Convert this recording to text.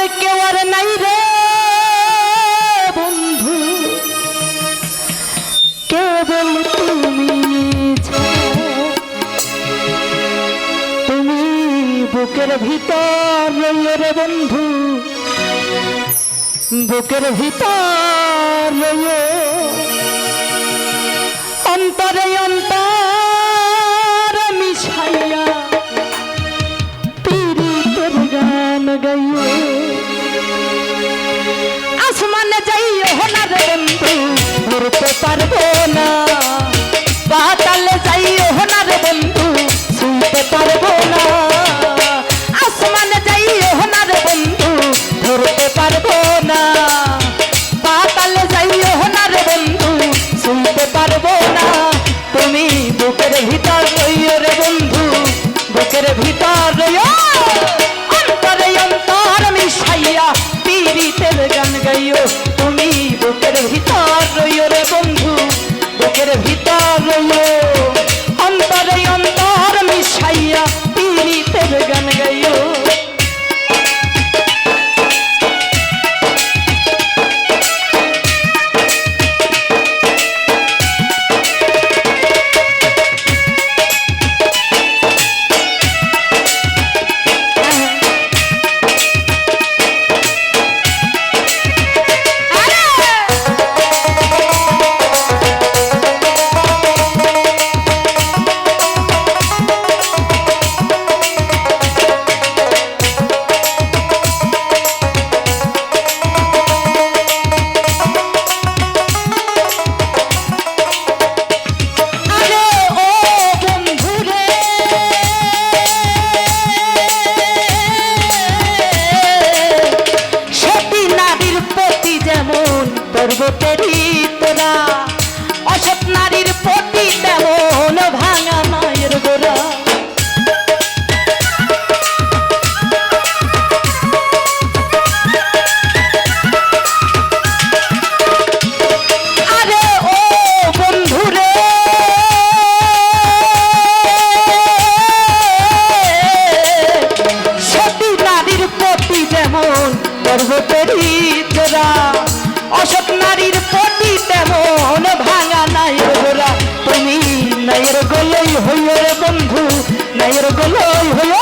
তোর কেউ আর নাই রে বন্ধু। কেবল তুমি তুমি বুকের ভিতর রইলে রে বন্ধু। বুকের ভিতর রইলে অন্তরে অন্তর বাড়ির পটি তেমন ভাঙা নাইর গোলা তুমি নাইর গোলই হইয় বন্ধু নাইর গোলই হইয়